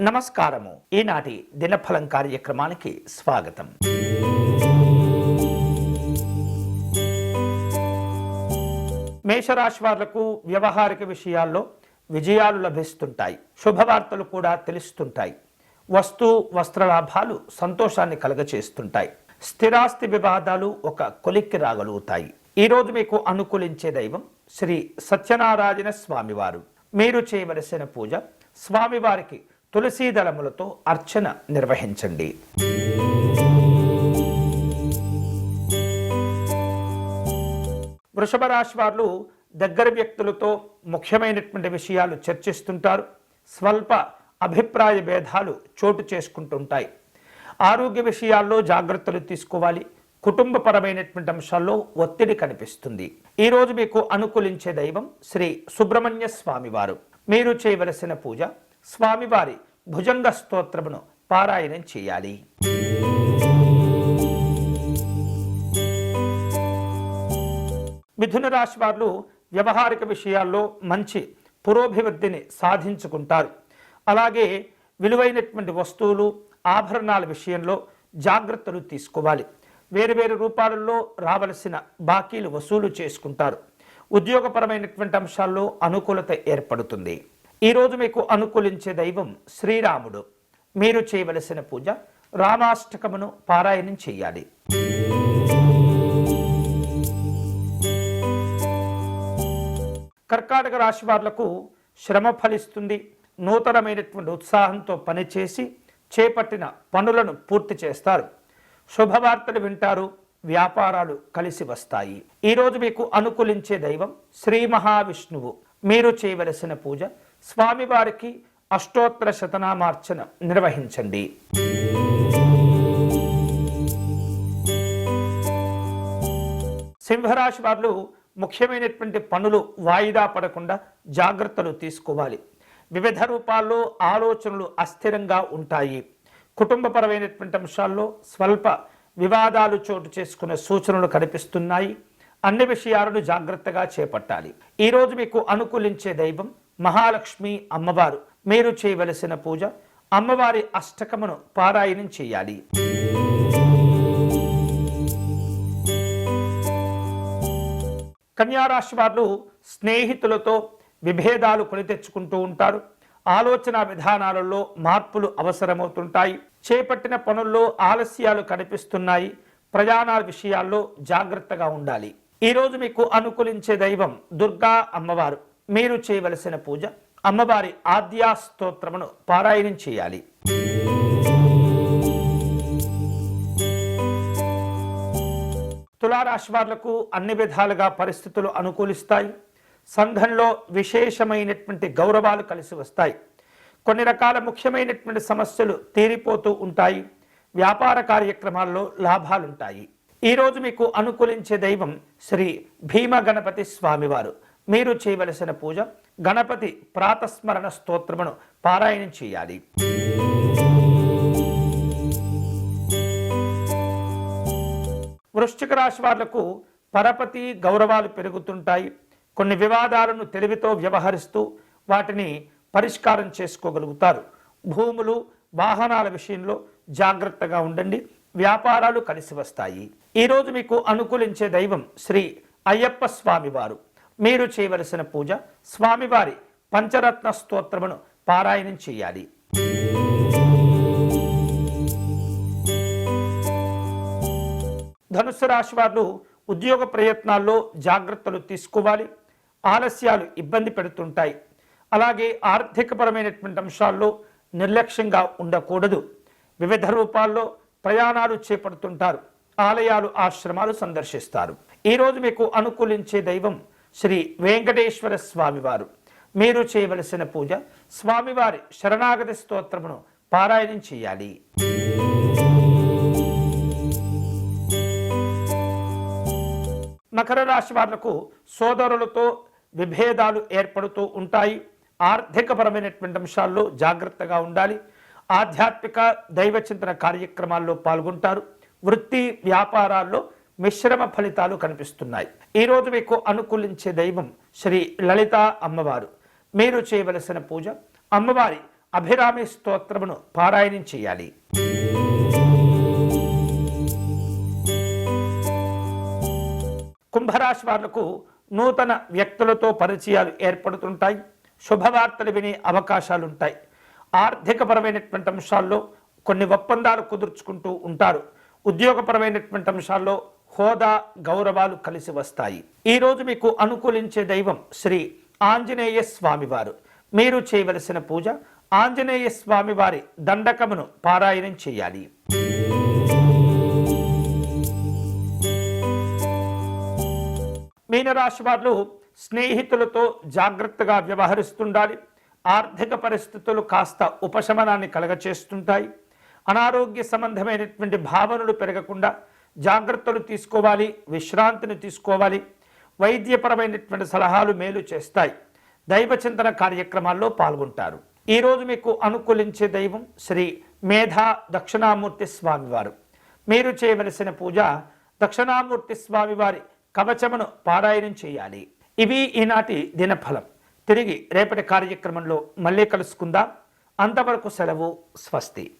నమస్కారము. ఈనాటి దినఫలం కార్యక్రమానికి స్వాగతం. మేషరాశి వాళ్ళకు వ్యవహారిక విషయాల్లో విజయాలు లభిస్తుంటాయి. శుభవార్తలు కూడా తెలుస్తుంటాయి. వస్తు వస్త్ర లాభాలు సంతోషాన్ని కలగచేస్తుంటాయి. స్థిరాస్తి వివాదాలు ఒక కొలిక్కి రాగలుగుతాయి. ఈ రోజు మీకు అనుకూలించే దైవం శ్రీ సత్యనారాయణ స్వామివారు. మీరు చేయవలసిన పూజ స్వామివారికి తులసీ దళములతో అర్చన నిర్వహించండి. వృషభ రాశి వారు దగ్గర వ్యక్తులతో ముఖ్యమైనటువంటి విషయాలు చర్చిస్తుంటారు. స్వల్ప అభిప్రాయ భేదాలు చోటు చేసుకుంటుంటాయి. ఆరోగ్య విషయాల్లో జాగ్రత్తలు తీసుకోవాలి. కుటుంబపరమైనటువంటి అంశాల్లో ఒత్తిడి కనిపిస్తుంది. ఈరోజు మీకు అనుకూలించే దైవం శ్రీ సుబ్రహ్మణ్య స్వామివారు మీరు చేయవలసిన పూజ స్వామివారి భుజంగ స్తోత్రమును పారాయణం చేయాలి. మిథున రాశి వారు వ్యవహారిక విషయాల్లో మంచి పురోభివృద్ధిని సాధించుకుంటారు. అలాగే విలువైనటువంటి వస్తువులు ఆభరణాల విషయంలో జాగ్రత్తలు తీసుకోవాలి. వేరు వేరు రూపాలలో రావలసిన బాకీలు వసూలు చేసుకుంటారు. ఉద్యోగపరమైనటువంటి అంశాల్లో అనుకూలత ఏర్పడుతుంది. ఈరోజు మీకు అనుకూలించే దైవం శ్రీరాముడు. మీరు చేయవలసిన పూజ రామాష్టకమును పారాయణం చేయాలి. కర్కాటక రాశి వాళ్ళకు శ్రమ ఫలిస్తుంది. నూతనమైనటువంటి ఉత్సాహంతో పనిచేసి చేపట్టిన పనులను పూర్తి చేస్తారు. శుభవార్తలు వింటారు. వ్యాపారాలు కలిసి వస్తాయి. ఈరోజు మీకు అనుకూలించే దైవం శ్రీ మహావిష్ణువు. మీరు చేయవలసిన పూజ స్వామివారికి అష్టోత్తర శతనామార్చన నిర్వహించండి. సింహరాశి వారు ముఖ్యమైనటువంటి పనులు వాయిదా పడకుండా జాగ్రత్తలు తీసుకోవాలి. వివిధ రూపాల్లో ఆలోచనలు అస్థిరంగా ఉంటాయి. కుటుంబపరమైనటువంటి అంశాల్లో స్వల్ప వివాదాలు చోటు చేసుకునే సూచనలు కనిపిస్తున్నాయి. అన్ని విషయాలను జాగ్రత్తగా చేపట్టాలి. ఈరోజు మీకు అనుకూలించే దైవం మహాలక్ష్మి అమ్మవారు. మీరు చేయవలసిన పూజ అమ్మవారి అష్టకమును పారాయణం చేయాలి. కన్యారాశి వారు స్నేహితులతో విభేదాలు కొని తెచ్చుకుంటూ ఉంటారు. ఆలోచన విధానాలలో మార్పులు అవసరమవుతుంటాయి. చేపట్టిన పనుల్లో ఆలస్యాలు కనిపిస్తున్నాయి. ప్రయాణాల విషయాల్లో జాగ్రత్తగా ఉండాలి. ఈరోజు మీకు అనుకూలించే దైవం దుర్గా అమ్మవారు. మీరు చేయవలసిన పూజ అమ్మవారి ఆద్యా స్తోత్రమును పారాయణం చేయాలి. తులారాశి వాళ్ళకు అన్ని విధాలుగా పరిస్థితులు అనుకూలిస్తాయి. సంఘంలో విశేషమైనటువంటి గౌరవాలు కలిసి వస్తాయి. కొన్ని రకాల ముఖ్యమైనటువంటి సమస్యలు తీరిపోతూ ఉంటాయి. వ్యాపార కార్యక్రమాల్లో లాభాలుంటాయి. ఈరోజు మీకు అనుకూలించే దైవం శ్రీ భీమ గణపతి స్వామివారు. మీరు చేయవలసిన పూజ గణపతి ప్రాతస్మరణ స్తోత్రమును పారాయణం చేయాలి. వృశ్చిక రాశి వాళ్ళకు పరపతి గౌరవాలు పెరుగుతుంటాయి. కొన్ని వివాదాలను తెలివితో వ్యవహరిస్తూ వాటిని పరిష్కారం చేసుకోగలుగుతారు. భూములు వాహనాల విషయంలో జాగ్రత్తగా ఉండండి. వ్యాపారాలు కలిసి వస్తాయి. ఈరోజు మీకు అనుకూలించే దైవం శ్రీ అయ్యప్ప స్వామివారు. మీరు చేయవలసిన పూజ స్వామివారి పంచరత్న స్తోత్రమును పారాయణం చేయాలి. ధనుసు రాశి వారు ఉద్యోగ ప్రయత్నాల్లో జాగ్రత్తలు తీసుకోవాలి. ఆలస్యాలు ఇబ్బంది పెడుతుంటాయి. అలాగే ఆర్థికపరమైనటువంటి అంశాల్లో నిర్లక్ష్యంగా ఉండకూడదు. వివిధ రూపాల్లో ప్రయాణాలు చేపడుతుంటారు. ఆలయాలు ఆశ్రమాలు సందర్శిస్తారు. ఈరోజు మీకు అనుకూలించే దైవం శ్రీ వెంకటేశ్వర స్వామివారు. మీరు చేయవలసిన పూజ స్వామివారి శరణాగతి స్తోత్రమును పారాయణం చేయాలి. మకర రాశి వాళ్ళకు సోదరులతో విభేదాలు ఏర్పడుతూ ఉంటాయి. ఆర్థికపరమైనటువంటి అంశాల్లో జాగ్రత్తగా ఉండాలి. ఆధ్యాత్మిక దైవచింతన కార్యక్రమాల్లో పాల్గొంటారు. వృత్తి వ్యాపారాల్లో మిశ్రమ ఫలితాలు కనిపిస్తున్నాయి. ఈరోజు మీకు అనుకూలించే దైవం శ్రీ లలిత అమ్మవారు. మీరు చేయవలసిన పూజ అమ్మవారి అభిరామి స్తోత్రమును పారాయణం చేయాలి. కుంభరాశి వాళ్ళకు నూతన వ్యక్తులతో పరిచయాలు ఏర్పడుతుంటాయి. శుభవార్తలు వినే అవకాశాలుంటాయి. ఆర్థికపరమైనటువంటి అంశాల్లో కొన్ని ఒప్పందాలు కుదుర్చుకుంటూ ఉంటారు. ఉద్యోగపరమైనటువంటి అంశాల్లో హోదా గౌరవాలు కలిసి వస్తాయి. ఈరోజు మీకు అనుకూలించే దైవం శ్రీ ఆంజనేయ స్వామివారు. మీరు చేయవలసిన పూజ ఆంజనేయ స్వామివారి దండకమును పారాయణం చేయాలి. మీనరాశి వారు స్నేహితులతో జాగ్రత్తగా వ్యవహరిస్తుండాలి. ఆర్థిక పరిస్థితులు కాస్త ఉపశమనాన్ని కలగచేస్తుంటాయి. అనారోగ్య సంబంధమైనటువంటి భావనలు పెరగకుండా జాగ్రత్తలు తీసుకోవాలి విశ్రాంతిని తీసుకోవాలి. వైద్యపరమైనటువంటి సలహాలు మేలు చేస్తాయి. దైవచింతన కార్యక్రమాల్లో పాల్గొంటారు. ఈరోజు మీకు అనుకూలించే దైవం శ్రీ మేధా దక్షిణామూర్తి స్వామివారు. మీరు చేయవలసిన పూజ దక్షిణామూర్తి స్వామివారి కవచమును పారాయణం చేయాలి. ఇవి ఈనాటి దినఫలం. తిరిగి రేపటి కార్యక్రమంలో మళ్ళీ కలుసుకుందాం. అంతవరకు సెలవు స్వస్తి.